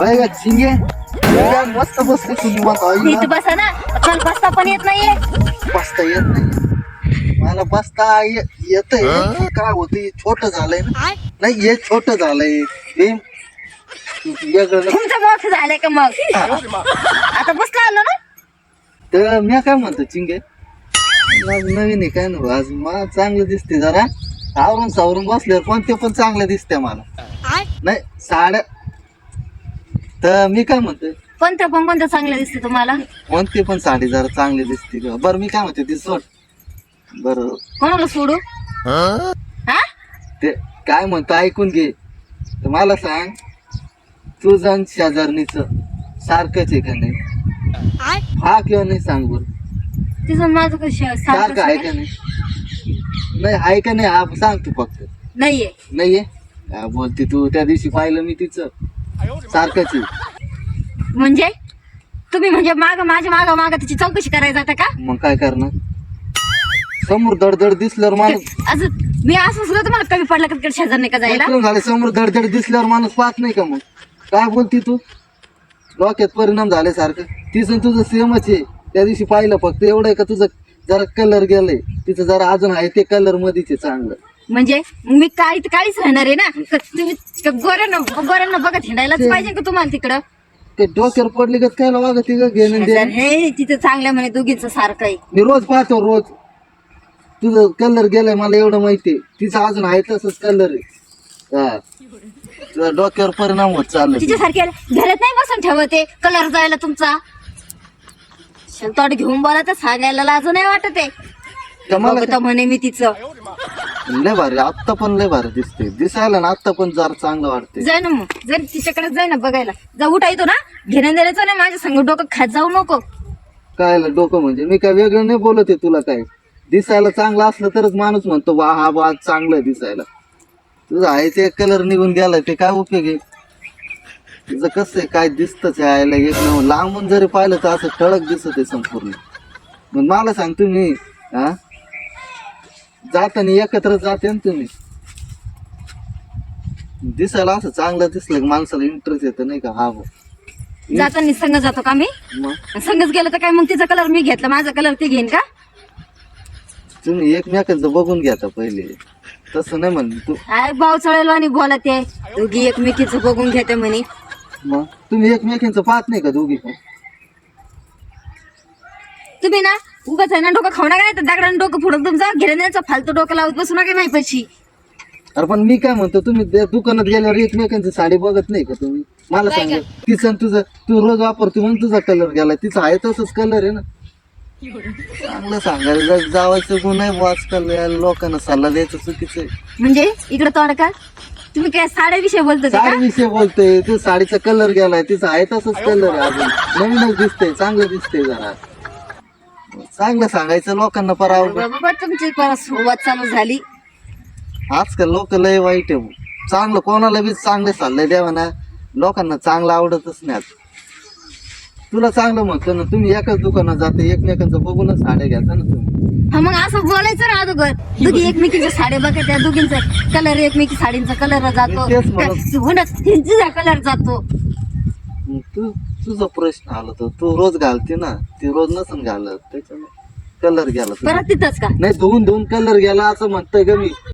झिंगे, मस्त बसते तुम्ही म्हणता नीट बसा ना. मला बसता पण येत नाहीये. बसता येत नाही मला बसता येत काय होत छोट झालंय ना. नाही हे छोट झालंय. तुमचं मोठं झालंय का मग? आता बसला आलो ना? तर मी काय म्हणतो चिंगे नवीन आहे काय ना? आज मला चांगलं दिसते जरा. आवरून सावरून बसल्यावर पण ते पण चांगलं दिसते मला. नाही साड्या तर मी काय म्हणतोय? कोणतं पण कोणतं चांगलं दिसतं तुम्हाला? कोणती पण साडी जरा चांगली दिसते ग. बरं मी काय म्हणते ती सोड. बरं. कोणाला सोडू? हा? ते काय म्हणतो ऐकून घे. तर मला सांग तुझं आणि शेजारणीचं सारखंच आहे का नाही? हा किंवा नाही सांग बरं. तिचं माझं कसं सारखं आहे का नाही? नाही आहे का नाही? हा सांग तू फक्त. नाहीये. नाहीये? हा, बोलते तू? त्या दिवशी पाहिलं मी तिचं. सारखंच. आहे म्हणजे? तुम्ही म्हणजे माग माझ्या माग माग तिची चौकशी करायला जाता का? मग काय करणार? समोर दडदड दिसल्यावर माणूस अजून मी असं सुद्धा तुम्हाला कमी पडलं का तिकडे शेजार नाही का जायला? झाले समोर दडदड दिसल्यावर माणूस पाहत नाही का मग? काय बोलती तू? डोक्यात परिणाम झाले सारखं. तिचं तुझं सेमच आहे. त्या दिवशी पाहिलं फक्त एवढं आहे का तुझं जरा कलर गेलंय. तिचं जरा अजून आहे ते कलर मध्येच आहे चांगलं. म्हणजे मी तर काळीच राहणार आहे ना. तुम्ही गोऱ्यांना गोऱ्यांना बघत हिंडायलाच पाहिजे का तुम्हाला तिकडं? ते डोक्यावर पडली का काय वागत घेणं देणं? हे तिथं चांगलं म्हणे दोघींच सारखं आहे. मी रोज पाहतो रोज. तुझं कलर गेलाय मला एवढं माहितीये तिचं अजून आहे तसंच कलर आहे. हा. तुझ्या डोक्यावर परिणाम होत चाललं तिच्यासारख्या घरात नाही बसून ठेवते कलर जायला तुमचा. तोड घेऊन बोला तर सांगायला लाज नाही वाटत आहे. बघतो म्हणे मी तिचं. लय भारी आत्ता पण लय भारी दिसते. दिसायला ना आत्ता पण जरा चांगलं वाटते जाय ना मग. जर तिच्याकडे जाय ना बघायला. जा उठा येतो ना घेण्या देण्याचं ना माझ्या संग. डोकं खात जाऊ नको. काय डोकं म्हणजे? मी काय वेगळं नाही बोलत आहे तुला काय. दिसायला चांगलं असलं तरच माणूस म्हणतो वा हा बा चांगलं आहे दिसायला. तुझं आहे ते कलर निघून गेलाय ते काय उपयोग आहे? तुझं कसं आहे? काय दिसतच यायला एक नव. लांबून जरी पाहिलं तर असं ठळक दिसत आहे संपूर्ण. मग मला सांग तुम्ही हा? जाताना एकत्र जाते ना तुम्ही. दिसायला असं चांगलं दिसलं की माणसाला इंटरेस्ट येतं नाही का? हा भाऊ. जाताना संग जातो का मी? मग? संगच गेलं तर काय? मग तिचा कलर मी घेतला माझा कलर ते घेईन का? तुम्ही एकमेकांचं बघून घ्या आता पहिले. तसं नाही म्हण तू. काय भाव चढेल आणि बोलत. आहे दोघी एकमेकीचं बघून घेते म्हणे. मग? तुम्ही एकमेकांचं पाहत नाही का दोघी पण? तुम्ही ना उगाच आहे ना डोकं खाऊ नका नाही तर दगडाने डोकं फोडून तुमचा घेण्याचं फालतू डोकं लावत बसू नका नाही पैशी अरे पण मी काय म्हणतो तुम्ही त्या दुकानात गेल्यावर एकमेकांची साडी बघत नाही का तुम्ही? मला नाही सांगा तिचं आणि तुझं तू रोज वापरते म्हणून तुझा कलर गेला तिचा आहे तसंच कलर आहे ना? चांगलं सांगायला जा- जावायचं गुण आहे आजकाल या लोकांना सल्ला द्यायचं चुकीचं आहे. म्हणजे इकडे तोड का? तुम्ही काय साड्याविषयी बोलतो का? साडीविषयी बोलतोय तू साडीचा कलर गेलाय तिचा आहे तसंच कलर आहे अजून. नवीनच दिसतंय चांगलं दिसतंय जरा. चांगलं सांगायचं लोकांना परावं बाबा तुमची परत सुरुवात चालू झाली. आजकाल लोक लय वाईट आहे. भाऊ. चांगलं कोणाला बी चांगले चाललंय द्यावा ना. लोकांना चांगलं आवडतच नाही आता. तुला चांगलं म्हणतो ना तुम्ही एकाच दुकानात जाते एकमेकांचं बघूनच साड्या घ्यायचा ना तुम्ही. हा मग असं बोलायचं ना अगोदर. दोघी एकमेकीच्या साड्या बघा त्या दोघींचा कलर एकमेकी साडींचा कलर जातो मी तेच म्हणत- कलर जातो. मग तू तुझा प्रश्न आला तर तू रोज घालते ना ती रोज नसन घालत त्याच्यामुळे कलर गेला तुझा. परत तिथंच का नाही धुवून धुवून कलर गेला असं म्हणतोय का मी